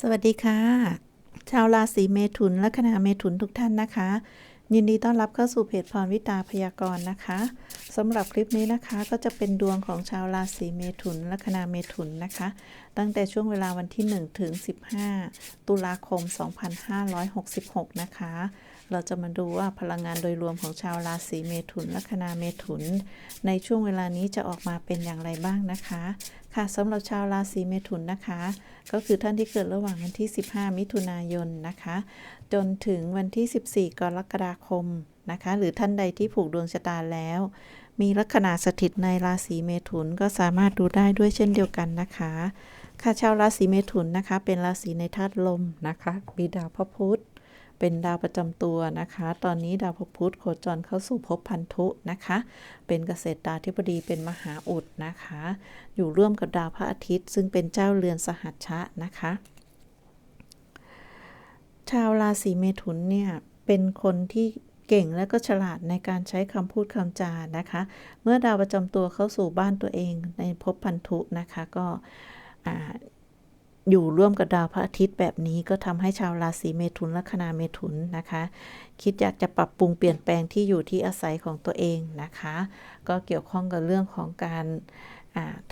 สวัสดีค่ะ ชาวราศีเมถุนและคณะเมถุนทุกท่านนะคะ ยินดีต้อนรับเข้าสู่เพจพรวิตาพยากรณ์นะคะสำหรับคลิปนี้นะคะก็จะเป็นดวงของชาวราศีเมถุนและคณะเมถุนนะคะ ตั้งแต่ช่วงเวลาวันที่1ถึง15 ตุลาคม 2566 นะคะ เราจะมาดูว่าพลังงานโดยรวมของชาวราศีเมถุนละคณะเมถุน ในช่วงเวลานี้จะออกมาเป็นอย่างไรบ้างนะคะ ค่ะสำหรับชาวราศีเมถุนนะคะ ก็คือท่านที่เกิดระหว่างวันที่ 15 มิถุนายนนะคะ จนถึงวันที่ 14 กรกฎาคมนะคะ หรือท่านใดที่ผูกดวงชะตาแล้ว มีลัคนาสถิตในราศีเมถุนก็สามารถดูได้ด้วยเช่นเดียวกันนะคะค่ะชาวราศีเมถุนนะคะ เป็นราศีในธาตุลมนะคะมีดาพระพุธ เป็นดาวประจำตัวนะคะ ตอนนี้ดาวพพุธโคจรเข้าสู่ภพพันธุนะคะ เป็นเกษตรดาธิบดีเป็นมหาอุดนะคะ อยู่ร่วมกับดาวพระอาทิตย์ ซึ่งเป็นเจ้าเรือนสหัชชะนะคะ ชาวราศีเมถุนเนี่ยเป็นคนที่เก่งและก็ฉลาดในการใช้คำพูดคำจานะคะ เมื่อดาวประจำตัวเข้าสู่บ้านตัวเองในภพพันธุนะคะก็ อยู่ร่วมกับดาวพระอาทิตย์แบบนี้ก็ทำให้ชาวราศีเมถุนลัคนาเมถุนนะคะ คิดอยากจะปรับปรุงเปลี่ยนแปลงที่อยู่ที่อาศัยของตัวเองนะคะ ก็เกี่ยวข้องกับเรื่องของการ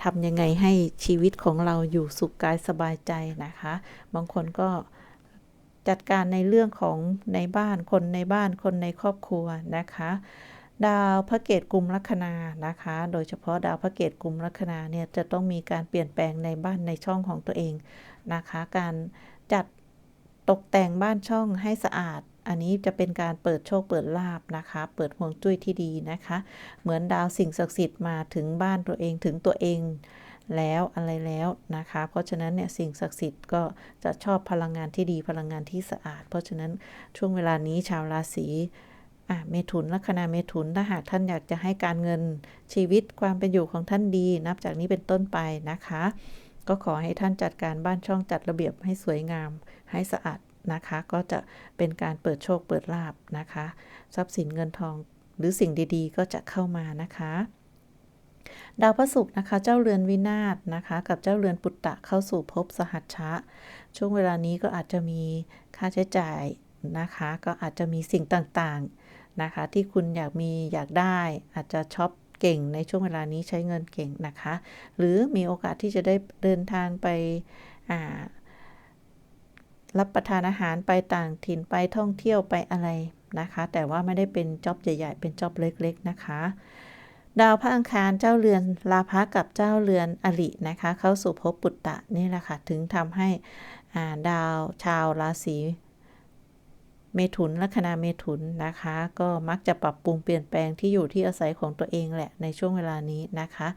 ทำยังไงให้ชีวิตของเราอยู่สุขกายสบายใจนะคะ บางคนก็จัดการในเรื่องของในบ้านคนในบ้านคนในครอบครัวนะคะ ดาวพระเกตกลุ่มลัคนานะคะ โดยเฉพาะดาวพระเกตกลุ่มลัคนาเนี่ยจะต้องมีการเปลี่ยนแปลงในบ้านในช่องของตัวเองนะคะ การจัดตกแต่งบ้านช่องให้สะอาด อันนี้จะเป็นการเปิดโชคเปิดลาบนะคะ เปิดห่วงจุ้ยที่ดีนะคะ เหมือนดาวสิ่งศักดิ์สิทธิ์มาถึงบ้านตัวเองถึงตัวเองแล้วอะไรแล้วนะคะ เพราะฉะนั้นเนี่ยสิ่งศักดิ์สิทธิ์ก็จะชอบพลังงานที่ดีพลังงานที่สะอาด เพราะฉะนั้นช่วงเวลานี้ชาวราศี เมถุนลัคนาเมถุนถ้าหากท่านอยากจะให้การเงินชีวิตความเป็นอยู่ของท่านดี นับจากนี้เป็นต้นไปนะคะ ก็ขอให้ท่านจัดการบ้านช่องจัดระเบียบให้สวยงาม ให้สะอาดนะคะ ก็จะเป็นการเปิดโชคเปิดลาบนะคะ ทรัพย์สินเงินทองหรือสิ่งดีๆ ก็จะเข้ามานะคะดาวพระศุกร์นะคะ เจ้าเรือนวินาศนะคะ กับเจ้าเรือนปุตตะเข้าสู่ภพสหัชชะ ช่วงเวลานี้ก็อาจจะมีค่าใช้จ่ายนะคะ ก็อาจจะมีสิ่งต่างๆ นะคะ ที่คุณอยากมีอยากได้อาจจะช็อปเก่งในช่วงเวลานี้ใช้เงินเก่งนะคะ หรือมีโอกาสที่จะได้เดินทางไปรับประทานอาหารไปต่างถิ่นไปท่องเที่ยวไปอะไรนะคะ แต่ว่าไม่ได้เป็นจ็อบใหญ่ ๆ เป็นจ็อบเล็ก ๆ นะคะ ดาวพระอังคารเจ้าเรือนลาภะกับเจ้าเรือนอรินะคะ เข้าสู่ภพปุตตะนี่แหละค่ะ ถึงทำให้ดาวชาวราศี เมถุนลัคนาเมถุนนะคะ ก็มักจะปรับปรุงเปลี่ยนแปลงที่อยู่ที่อาศัยของตัวเองแหละในช่วงเวลานี้นะคะ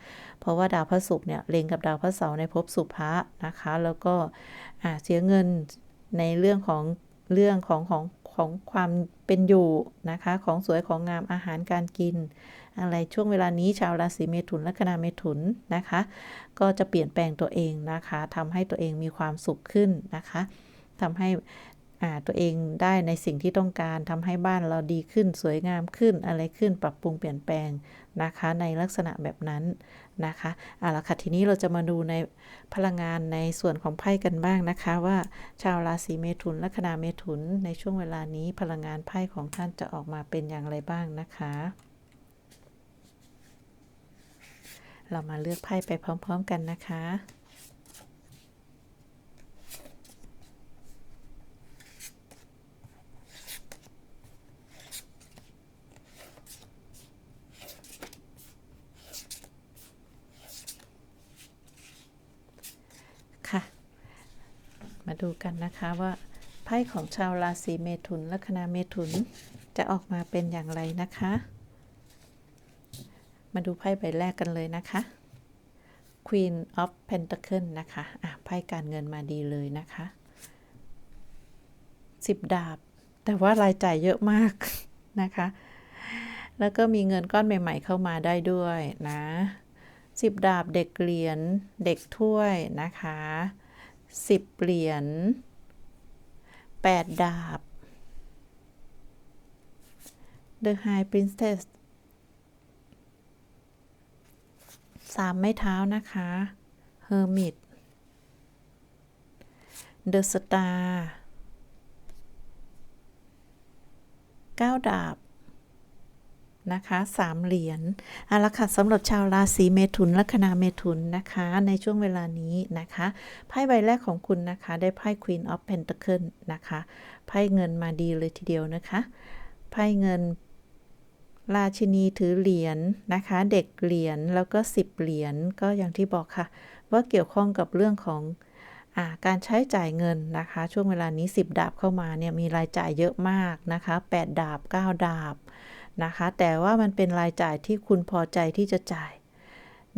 เพราะว่าดาวพระศุกร์เนี่ยเล็งกับดาวพระเสาร์ในภพสุภะนะคะ แล้วก็เสียเงินในเรื่องของเรื่องของของของความเป็นอยู่นะคะ ของสวยของงามอาหารการกิน อะไรช่วงเวลานี้ชาวราศีเมถุนและคณะเมถุนนะคะ ก็จะเปลี่ยนแปลงตัวเองนะคะทำให้ตัวเองมีความสุขขึ้นนะคะทำให้ ตัวเองได้ในสิ่งที่ต้องการทำให้บ้านเราดีขึ้นสวยงามขึ้นอะไรขึ้นปรับปรุงเปลี่ยนแปลงนะคะ ในลักษณะแบบนั้นนะคะเอาละค่ะทีนี้เราจะมาดูในพลังงานในส่วนของไพ่กันบ้างนะคะ ว่าชาวราศีเมถุนและคณะเมถุนในช่วงเวลานี้พลังงานไพ่ของท่านจะออกมาเป็นอย่างไรบ้างนะคะ เรามาเลือกไพ่ไปพร้อม ๆ กันนะคะ มาดูกันนะคะว่าไพ่ของชาวราศีเมถุนและคณะเมถุนจะออกมาเป็นอย่างไรนะคะ มาดูไพ่ใบแรกกันเลยนะคะ Queen of Pentacle นะคะอะไพ่การเงินมาดีเลยนะคะสิบดาบ แต่ว่ารายจ่ายเยอะมากนะคะ แล้วก็มีเงินก้อนใหม่ ๆ เข้ามาได้ด้วยนะสิบดาบเด็กเหรียญเด็กถ้วยนะคะ สิบเหรียญแปดดาบ The High Princess สามไม้เท้านะคะเฮอร์มิตเดอะสตาร์เก้าดาบ นะคะสามเหรียญเอาละค่ะสำหรับชาวราศีเมถุนลัคนาเมถุนนะคะ ในช่วงเวลานี้นะคะไพ่ใบแรกของคุณนะคะ ได้ไพ่ Queen of Pentacle นะคะไพ่เงินมาดีเลยทีเดียวนะคะไพ่เงินราชินีถือเหรียญนนะคะ เด็กเหรียญแล้วก็ 10 เหรียญก็อย่างที่บอกค่ะ ว่าเกี่ยวข้องกับเรื่องของอาการใช้จ่ายเงินนะคะ ช่วงเวลานี้ 10 ดาบเข้ามาเนี่ยมีรายจ่ายเยอะมากนะคะ 8 ดาบ 9 ดาบ นะคะ แต่ว่ามันเป็นรายจ่ายที่คุณพอใจที่จะจ่าย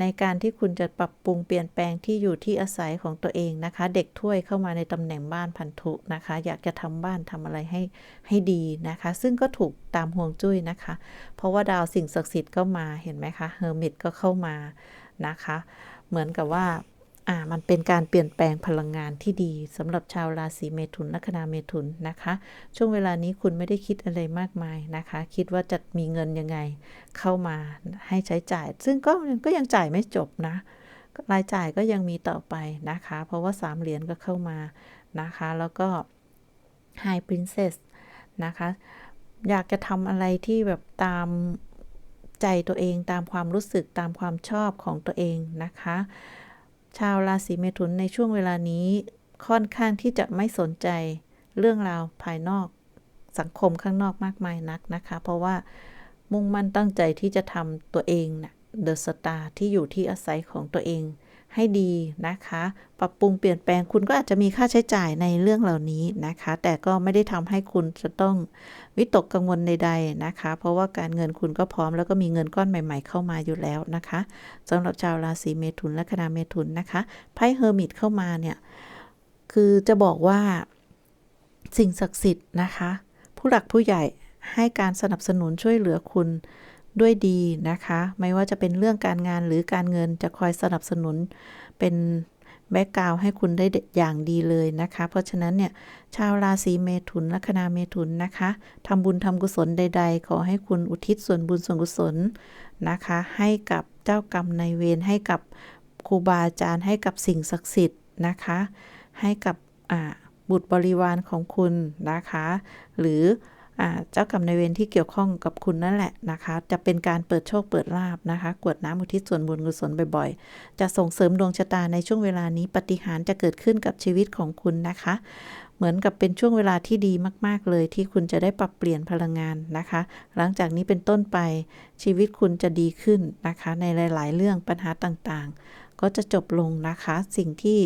ในการที่คุณจะปรับปรุงเปลี่ยนแปลงที่อยู่ที่อาศัยของตัวเองนะคะ เด็กถ้วยเข้ามาในตำแหน่งบ้านพันธุนะคะ อยากจะทำบ้านทำอะไรให้ให้ดีนะคะ ซึ่งก็ถูกตามห่วงจุ้ยนะคะ เพราะว่าดาวสิ่งศักดิ์สิทธิ์ก็มาเห็นไหมคะเฮอร์มิตก็เข้ามานะคะ เหมือนกับว่า อ่ามันเป็นการเปลี่ยนแปลงพลังงานที่ดีสำหรับชาวราศีเมถุนลัคนาเมถุนนะคะ ช่วงเวลานี้คุณไม่ได้คิดอะไรมากมายนะคะ คิดว่าจะมีเงินยังไงเข้ามาให้ใช้จ่าย ซึ่งก็ก็ยังจ่ายไม่จบนะ รายจ่ายก็ยังมีต่อไปนะคะ เพราะว่าสามเหรียญก็เข้ามานะคะ แล้วก็ High Princess นะคะ อยากจะทำอะไรที่แบบตามใจตัวเองตามความรู้สึกตามความชอบของตัวเองนะคะ ชาวราศีเมถุนในช่วงเวลานี้ค่อนข้างที่จะไม่สนใจเรื่องราวภายนอกสังคมข้างนอกมากมายนักนะคะ เพราะว่ามุ่งมั่นตั้งใจที่จะทำตัวเองนะเดอะสตาร์ที่อยู่ที่อาศัยของตัวเอง ให้ดีนะคะ ปรับปรุงเปลี่ยนแปลงคุณก็อาจจะมีค่าใช้จ่ายในเรื่องเหล่านี้นะคะ แต่ก็ไม่ได้ทำให้คุณจะต้องวิตกกังวลใดๆนะคะ เพราะว่าการเงินคุณก็พร้อมแล้วก็มีเงินก้อนใหม่ ๆ เข้ามาอยู่แล้วนะคะสำหรับชาวราศีเมถุนและคณะเมถุนนะคะไพ่เฮอร์มิตเข้ามาเนี่ยคือจะบอกว่าสิ่งศักดิ์สิทธิ์นะคะ ผู้หลักผู้ใหญ่ให้การสนับสนุนช่วยเหลือคุณ ด้วยดีนะคะ ไม่ว่าจะเป็นเรื่องการงานหรือการเงินจะคอยสนับสนุนเป็นแบ็กกราวให้คุณได้อย่างดีเลยนะคะ เพราะฉะนั้นเนี่ยชาวราศีเมถุนลัคนาเมถุนนะคะทำบุญทำกุศลใด ๆ ขอให้คุณอุทิศส่วนบุญส่วนกุศลนะคะ ให้กับเจ้ากรรมนายเวรให้กับครูบาอาจารย์ให้กับสิ่งศักดิ์สิทธิ์นะคะ ให้กับบุตรบริวารของคุณนะคะ หรือ เจ้ากรรมนายเวรที่เกี่ยวข้องกับคุณนั่นแหละนะคะ จะเป็นการเปิดโชคเปิดลาบนะคะกวดน้ำอุทิศส่วนบุญกุศลบ่อยๆ จะส่งเสริมดวงชะตาในช่วงเวลานี้ปฏิหารจะเกิดขึ้นกับชีวิตของคุณนะคะ เหมือนกับเป็นช่วงเวลาที่ดีมากๆเลย ที่คุณจะได้ปรับเปลี่ยนพลังงานนะคะ หลังจากนี้เป็นต้นไปชีวิตคุณจะดีขึ้นนะคะ ในหลาย ๆ เรื่องปัญหาต่างๆ ก็จะจบลงนะคะ สิ่งที่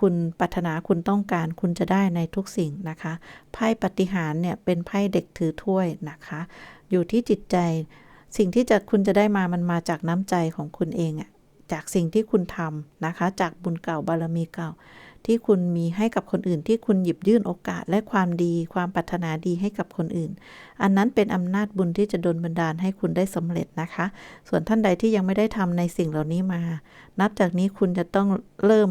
คุณปรารถนาคุณต้องการคุณจะได้ในทุกสิ่งนะคะไพ่ปฏิหารเนี่ยเป็นไพ่เด็กถือถ้วยนะคะ อยู่ที่จิตใจ สิ่งที่จะคุณจะได้มามันมาจากน้ำใจของคุณเองอะจากสิ่งที่คุณทำนะคะ จากบุญเก่าบารมีเก่า ที่คุณมีให้กับคนอื่น ที่คุณหยิบยื่นโอกาสและความดี ความปรารถนาดีให้กับคนอื่น อันนั้นเป็นอำนาจบุญที่จะดลบันดาลให้คุณได้สำเร็จนะคะ ส่วนท่านใดที่ยังไม่ได้ทำในสิ่งเหล่านี้มา นับจากนี้คุณจะต้องเริ่ม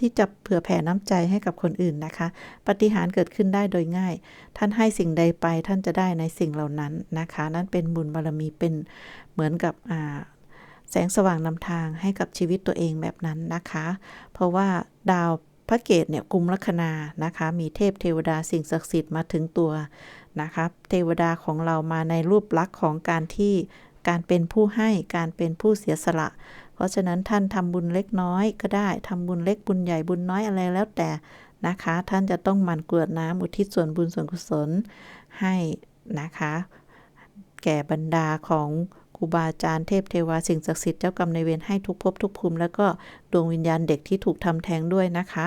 ที่จะเผื่อแผ่น้ำใจให้กับคนอื่นนะคะ ปฏิหารเกิดขึ้นได้โดยง่าย ท่านให้สิ่งใดไปท่านจะได้ในสิ่งเหล่านั้นนะคะ นั่นเป็นบุญบารมีเป็นเหมือนกับ แสงสว่างนำทางให้กับชีวิตตัวเองแบบนั้นนะคะ เพราะว่าดาวพระเกตเนี่ยกุมลัคนานะคะ มีเทพเทวดาสิ่งศักดิ์สิทธิ์มาถึงตัวนะคะเทวดาของเรามาในรูปลักษณ์ของการที่การเป็นผู้ให้การเป็นผู้เสียสละ เพราะฉะนั้นท่านทำบุญเล็กน้อยก็ได้ทำบุญเล็กบุญใหญ่บุญน้อยอะไรแล้วแต่นะคะ ท่านจะต้องหมั่นกรวดน้ำอุทิศส่วนบุญส่วนกุศลให้นะคะ แก่บรรดาของ ครูบาอาจารย์เทพเทวาสิ่งศักดิ์สิทธิ์เจ้ากรรมในเวรให้ทุกภพทุกภูมิ แล้วก็ดวงวิญญาณเด็กที่ถูกทำแท้งด้วยนะคะ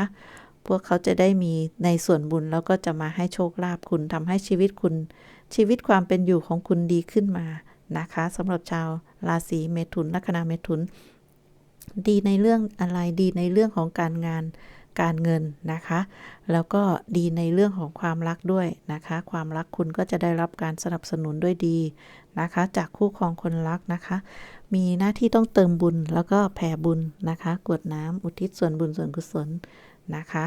พวกเขาจะได้มีในส่วนบุญแล้วก็จะมาให้โชคลาภคุณทำให้ชีวิตคุณ ชีวิตความเป็นอยู่ของคุณดีขึ้นมานะคะสำหรับชาวราศีเมถุนลัคนาเมถุน ดีในเรื่องอะไรดีในเรื่องของการงาน การเงินนะคะ แล้วก็ดีในเรื่องของความรักด้วยนะคะ ความรักคุณก็จะได้รับการสนับสนุนด้วยดีนะคะ จากคู่ครองคนรักนะคะ มีหน้าที่ต้องเติมบุญแล้วก็แผ่บุญนะคะ กวดน้ำอุทิศส่วนบุญส่วนกุศลนะคะ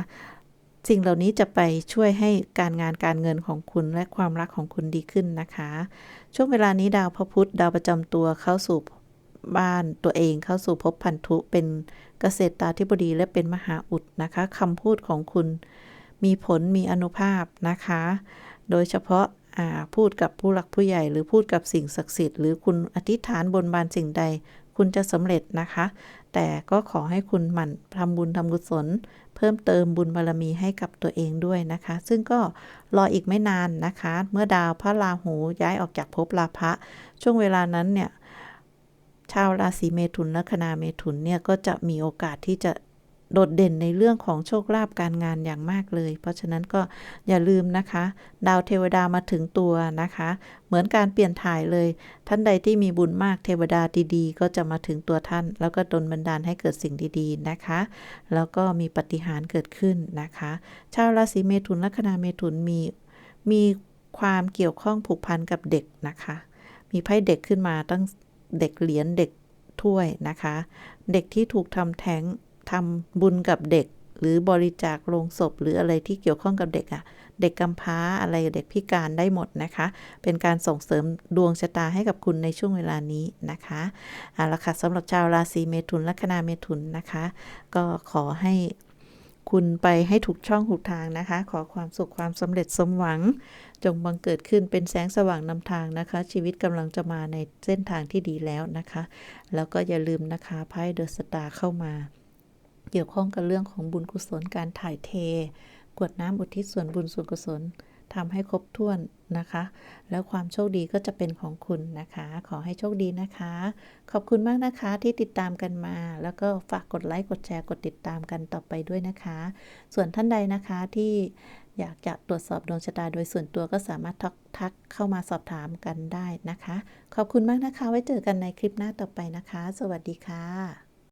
สิ่งเหล่านี้จะไปช่วยให้การงานการเงินของคุณและความรักของคุณดีขึ้นนะคะ ช่วงเวลานี้ดาวพระพุธดาวประจำตัวเข้าสู่ บ้านตัวเองเข้าสู่ภพพันธุเป็นเกษตรตาธิบดีและเป็นมหาอุดนะคะคำพูดของคุณมีผลมีอนุภาพนะคะ โดยเฉพาะพูดกับผู้หลักผู้ใหญ่ หรือพูดกับสิ่งศักดิ์สิทธิ์หรือคุณอธิษฐานบนบานสิ่งใด คุณจะสำเร็จนะคะ แต่ก็ขอให้คุณหมั่นทำบุญทำกุศล เพิ่มเติมบุญบารรมีให้กับตัวเองด้วยนะคะ ซึ่งก็รออีกไม่นานนะคะ เมื่อดาวพระราหูย้ายออกจากภพลาภะช่วงเวลานั้นเนี่ย ชาวราศีเมถุนและคณาเมถุนเนี่ยก็จะมีโอกาสที่จะโดดเด่นในเรื่องของโชคลาภการงานอย่างมากเลย เพราะฉะนั้นก็อย่าลืมนะคะ ดาวเทวดามาถึงตัวนะคะ เหมือนการเปลี่ยนถ่ายเลย ท่านใดที่มีบุญมากเทวดาดีๆ ก็จะมาถึงตัวท่าน แล้วก็ดลบันดาลให้เกิดสิ่งดีๆนะคะ แล้วก็มีปฏิหารเกิดขึ้นนะคะ ชาวราศีเมถุนลัคนาเมถุนมีมีความเกี่ยวข้องผูกพันกับเด็กนะคะ มีไพ่เด็กขึ้นมาตั้ง เด็กเหรียญเด็กถ้วยนะคะ เด็กที่ถูกทำแท้งทำบุญกับเด็ก หรือบริจาคโลงศพ หรืออะไรที่เกี่ยวข้องกับเด็กอะ่ะเด็กกำพร้าอะไรเด็กพิการได้หมดนะคะ เป็นการส่งเสริมดวงชะตาให้กับคุณในช่วงเวลานี้นะคะเอาละค่ะสำหรับชาวราศีเมถุนลัคนาเมถุนนะคะ ก็ขอให้ คุณไปให้ถูกช่องถูกทางนะคะ ขอความสุขความสำเร็จสมหวัง จงบังเกิดขึ้นเป็นแสงสว่างนำทางนะคะ ชีวิตกำลังจะมาในเส้นทางที่ดีแล้วนะคะ แล้วก็อย่าลืมนะคะไพ่เดอะสตาร์เข้ามา เกี่ยวข้องกับเรื่องของบุญกุศลการถ่ายเท กวดน้ำอุทิศส่วนบุญส่วนกุศล ทำให้ครบถ้วนนะคะ แล้วความโชคดีก็จะเป็นของคุณนะคะ ขอให้โชคดีนะคะ ขอบคุณมากนะคะที่ติดตามกันมา แล้วก็ฝากกดไลค์กดแชร์กดติดตามกันต่อไปด้วยนะคะ ส่วนท่านใดนะคะที่อยากจะตรวจสอบดวงชะตาโดยส่วนตัวก็สามารถทักเข้ามาสอบถามกันได้นะคะ ขอบคุณมากนะคะ ไว้เจอกันในคลิปหน้าต่อไปนะคะ สวัสดีค่ะ